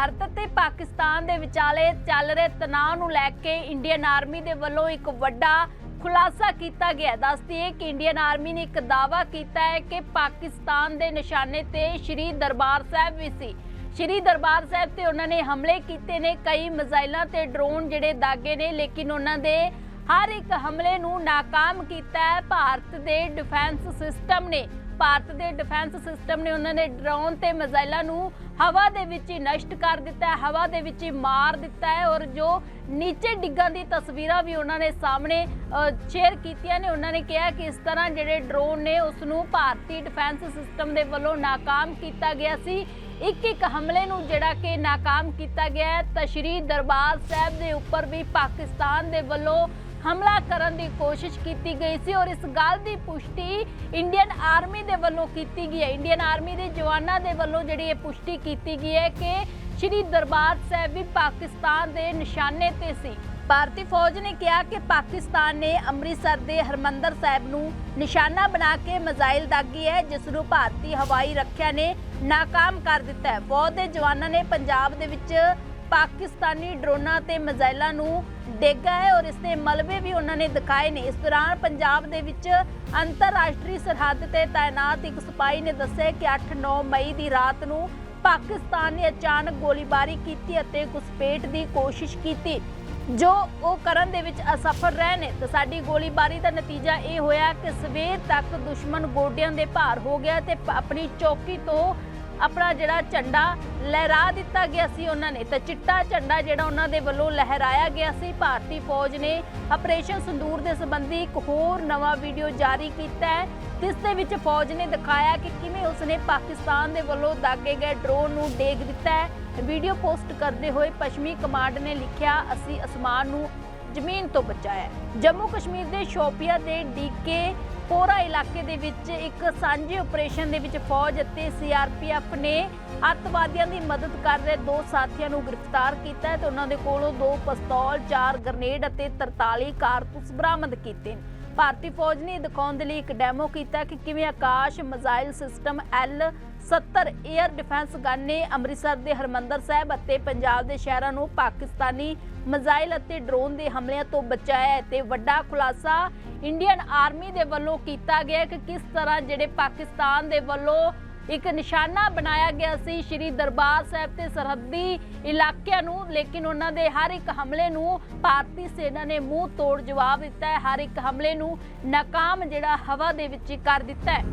ਭਾਰਤ ਤੇ ਪਾਕਿਸਤਾਨ ਦੇ ਵਿਚਾਲੇ ਚੱਲ ਰਹੇ ਤਣਾਅ ਨੂੰ ਲੈ ਕੇ ਇੰਡੀਅਨ ਆਰਮੀ ਦੇ ਵੱਲੋਂ ਇੱਕ ਵੱਡਾ ਖੁਲਾਸਾ ਕੀਤਾ ਗਿਆ। ਦੱਸਦੀ ਹੈ ਕਿ ਇੰਡੀਅਨ ਆਰਮੀ ਨੇ ਇੱਕ ਦਾਅਵਾ ਕੀਤਾ ਹੈ ਕਿ ਪਾਕਿਸਤਾਨ ਦੇ ਨਿਸ਼ਾਨੇ ਤੇ ਸ਼੍ਰੀ ਦਰਬਾਰ ਸਾਹਿਬ ਵੀ ਸੀ। ਸ਼੍ਰੀ ਦਰਬਾਰ ਸਾਹਿਬ ਤੇ ਉਹਨਾਂ ਨੇ ਹਮਲੇ ਕੀਤੇ ਨੇ। ਕਈ ਮਿਜ਼ਾਈਲਾਂ ਤੇ ਡਰੋਨ ਜਿਹੜੇ ਦਾਗੇ ਨੇ, ਲੇਕਿਨ ਉਹਨਾਂ ਦੇ ਹਰ ਇੱਕ ਹਮਲੇ ਨੂੰ ਨਾਕਾਮ ਕੀਤਾ ਹੈ। ਭਾਰਤ ਦੇ ਡਿਫੈਂਸ ਸਿਸਟਮ ਨੇ ਭਾਰਤ ਦੇ ਡਿਫੈਂਸ ਸਿਸਟਮ ਨੇ ਉਹਨਾਂ ਨੇ ਡਰੋਨ ਤੇ ਮਿਜ਼ਾਈਲਾਂ ਨੂੰ ਹਵਾ ਦੇ ਵਿੱਚ ਹੀ ਨਸ਼ਟ ਕਰ ਦਿੱਤਾ ਹਵਾ ਦੇ ਵਿੱਚ ਹੀ ਮਾਰ ਦਿੱਤਾ ਹੈ ਔਰ ਜੋ ਨੀਚੇ ਡਿੱਗਾਂ ਦੀ ਤਸਵੀਰਾਂ ਵੀ ਉਹਨਾਂ ਨੇ ਸਾਹਮਣੇ ਸ਼ੇਅਰ ਕੀਤੀਆਂ ਨੇ। ਉਹਨਾਂ ਨੇ ਕਿਹਾ ਕਿ ਇਸ ਤਰ੍ਹਾਂ ਜਿਹੜੇ ਡਰੋਨ ਨੇ, ਉਸ ਨੂੰ ਭਾਰਤੀ ਡਿਫੈਂਸ ਸਿਸਟਮ ਦੇ ਵੱਲੋਂ ਨਾਕਾਮ ਕੀਤਾ ਗਿਆ ਸੀ। ਇੱਕ ਇੱਕ ਹਮਲੇ ਨੂੰ ਜਿਹੜਾ ਕਿ ਨਾਕਾਮ ਕੀਤਾ ਗਿਆ ਹੈ। ਤਾਂ ਸ਼੍ਰੀ ਦਰਬਾਰ ਸਾਹਿਬ ਦੇ ਉੱਪਰ ਵੀ ਪਾਕਿਸਤਾਨ ਦੇ ਵੱਲੋਂ ਹਮਲਾ ਕਰਨ ਦੀ ਕੋਸ਼ਿਸ਼ ਕੀਤੀ ਗਈ ਸੀ ਔਰ ਇਸ ਗੱਲ ਦੀ ਪੁਸ਼ਟੀ ਇੰਡੀਅਨ ਆਰਮੀ ਦੇ ਵੱਲੋਂ ਕੀਤੀ ਗਈ ਹੈ। ਇੰਡੀਅਨ ਆਰਮੀ ਦੇ ਜਵਾਨਾਂ ਦੇ ਵੱਲੋਂ ਜਿਹੜੀ ਇਹ ਪੁਸ਼ਟੀ ਕੀਤੀ ਗਈ ਹੈ ਕਿ ਸ਼੍ਰੀ ਦਰਬਾਰ ਸਾਹਿਬ ਵੀ ਪਾਕਿਸਤਾਨ ਦੇ ਨਿਸ਼ਾਨੇ ਤੇ ਸੀ। ਭਾਰਤੀ ਫੌਜ ਨੇ ਕਿਹਾ ਕਿ ਪਾਕਿਸਤਾਨ ਨੇ ਅੰਮ੍ਰਿਤਸਰ ਦੇ ਹਰਮੰਦਰ ਸਾਹਿਬ ਨੂੰ ਨਿਸ਼ਾਨਾ ਬਣਾ ਕੇ ਮਿਜ਼ਾਈਲ ਦਾਗੀ ਹੈ, ਜਿਸ ਨੂੰ ਭਾਰਤੀ ਹਵਾਈ ਰੱਖਿਆ ਨੇ ਨਾਕਾਮ ਕਰ ਦਿੱਤਾ ਹੈ। ਫੌਜ ਦੇ ਜਵਾਨਾਂ ਨੇ ਪੰਜਾਬ ਦੇ ਵਿੱਚ ਪਾਕਿਸਤਾਨੀ ਡਰੋਨਾਂ ਤੇ ਮਿਜ਼ਾਈਲਾਂ ਨੂੰ ਡੇਗਾ ਹੈ ਔਰ ਇਸ ਦੇ ਮਲਬੇ ਵੀ ਉਹਨਾਂ ਨੇ ਦਿਖਾਏ ਨੇ। ਇਸ ਦੌਰਾਨ ਪੰਜਾਬ ਦੇ ਵਿੱਚ ਅੰਤਰਰਾਸ਼ਟਰੀ ਸਰਹੱਦ ਤੇ ਤਾਇਨਾਤ ਇੱਕ ਸਿਪਾਹੀ ਨੇ ਦੱਸਿਆ ਕਿ 8-9 ਮਈ ਦੀ ਰਾਤ ਨੂੰ ਪਾਕਿਸਤਾਨ ਨੇ ਅਚਾਨਕ ਗੋਲੀਬਾਰੀ ਕੀਤੀ ਅਤੇ ਘੁਸਪੈਠ ਦੀ ਕੋਸ਼ਿਸ਼ ਕੀਤੀ। ਜੋ ਉਹ ਕਰਨ ਦੇ ਵਿੱਚ ਅਸਫਲ ਰਹੇ ਨੇ। ਤੇ ਸਾਡੀ ਗੋਲੀਬਾਰੀ ਦਾ ਨਤੀਜਾ ਇਹ ਹੋਇਆ ਕਿ ਸਵੇਰ ਤੱਕ ਦੁਸ਼ਮਣ ਗੋਡਿਆਂ ਦੇ ਭਾਰ ਹੋ ਗਿਆ ਤੇ ਆਪਣੀ ਚੌਕੀ ਤੋਂ ਆਪਣਾ ਜਿਹੜਾ ਝੰਡਾ ਲਹਿਰਾ ਦਿੱਤਾ ਗਿਆ ਸੀ ਉਹਨਾਂ ਨੇ, ਤਾਂ ਚਿੱਟਾ ਝੰਡਾ ਜਿਹੜਾ ਉਹਨਾਂ ਦੇ ਵੱਲੋਂ ਲਹਿਰਾਇਆ ਗਿਆ ਸੀ। ਭਾਰਤੀ ਫੌਜ ਨੇ ਆਪਰੇਸ਼ਨ ਸੰਦੂਰ ਦੇ ਸੰਬੰਧੀ ਇੱਕ ਹੋਰ ਨਵਾਂ ਵੀਡੀਓ ਜਾਰੀ ਕੀਤਾ ਹੈ, ਜਿਸ ਦੇ ਵਿੱਚ ਫੌਜ ਨੇ ਦਿਖਾਇਆ ਕਿ ਕਿਵੇਂ ਉਸਨੇ ਪਾਕਿਸਤਾਨ ਦੇ ਵੱਲੋਂ ਦਾਗੇ ਗਏ ਡਰੋਨ ਨੂੰ ਡੇਗ ਦਿੱਤਾ ਹੈ। ਵੀਡੀਓ ਪੋਸਟ ਕਰਦੇ ਹੋਏ ਪੱਛਮੀ ਕਮਾਂਡ ਨੇ ਲਿਖਿਆ, ਅਸੀਂ ਅਸਮਾਨ ਨੂੰ ਜ਼ਮੀਨ ਤੋਂ ਬਚਾਇਆ ਜੰਮੂ ਕਸ਼ਮੀਰ ਦੇ ਸ਼ੋਪੀਆ ਦੇ ਡੀਕੇ ਪੋਰਾ ਇਲਾਕੇ ਦੇ ਵਿੱਚ ਇੱਕ ਸਾਂਝੇ ਆਪਰੇਸ਼ਨ ਦੇ ਵਿੱਚ ਫੌਜ ਅਤੇ ਸੀਆਰਪੀਐਫ ਨੇ ਅੱਤਵਾਦੀਆਂ ਦੀ ਮਦਦ ਕਰ ਰਹੇ ਦੋ ਸਾਥੀਆਂ ਨੂੰ ਗ੍ਰਿਫਤਾਰ ਕੀਤਾ ਹੈ ਤੇ ਉਹਨਾਂ ਦੇ ਕੋਲੋਂ ਦੋ ਪਿਸਤੌਲ, ਚਾਰ ਗ੍ਰਨੇਡ ਅਤੇ 43 ਕਾਰਤੂਸ ਬਰਾਮਦ ਕੀਤੇ ਨੇ। ਭਾਰਤੀ ਫੌਜ ਨੇ ਦਿਖਾਉਣ ਦੇ ਲਈ ਇੱਕ ਡੈਮੋ ਕੀਤਾ ਕਿ ਕਿਵੇਂ Akash missile system L 70 air defence gun ਨੇ ਅੰਮ੍ਰਿਤਸਰ ਦੇ ਹਰਮੰਦਰ ਸਾਹਿਬ ਅਤੇ ਪੰਜਾਬ ਦੇ ਸ਼ਹਿਰਾਂ ਨੂੰ ਪਾਕਿਸਤਾਨੀ ਮਿਜ਼ਾਈਲ ਅਤੇ ਡਰੋਨ ਦੇ ਹਮਲਿਆਂ ਤੋਂ ਬਚਾਇਆ ਤੇ ਵੱਡਾ ਖੁਲਾਸਾ ਇੰਡੀਅਨ ਆਰਮੀ ਦੇ ਵੱਲੋਂ ਕੀਤਾ ਗਿਆ ਕਿ ਕਿਸ ਤਰ੍ਹਾਂ ਜਿਹੜੇ ਪਾਕਿਸਤਾਨ ਦੇ ਵੱਲੋਂ ਇੱਕ ਨਿਸ਼ਾਨਾ ਬਣਾਇਆ ਗਿਆ ਸੀ ਸ਼੍ਰੀ ਦਰਬਾਰ ਸਾਹਿਬ ਤੇ ਸਰਹੱਦੀ ਇਲਾਕਿਆਂ ਨੂੰ, ਲੇਕਿਨ ਉਹਨਾਂ ਦੇ ਹਰ ਇੱਕ ਹਮਲੇ ਨੂੰ ਭਾਰਤੀ ਸੈਨਾ ਨੇ ਮੂੰਹ ਤੋੜ ਜਵਾਬ ਦਿੱਤਾ ਹੈ। ਹਰ ਇੱਕ ਹਮਲੇ ਨੂੰ ਨਾਕਾਮ ਜਿਹੜਾ ਹਵਾ ਦੇ ਵਿੱਚ ਕਰ ਦਿੱਤਾ ਹੈ।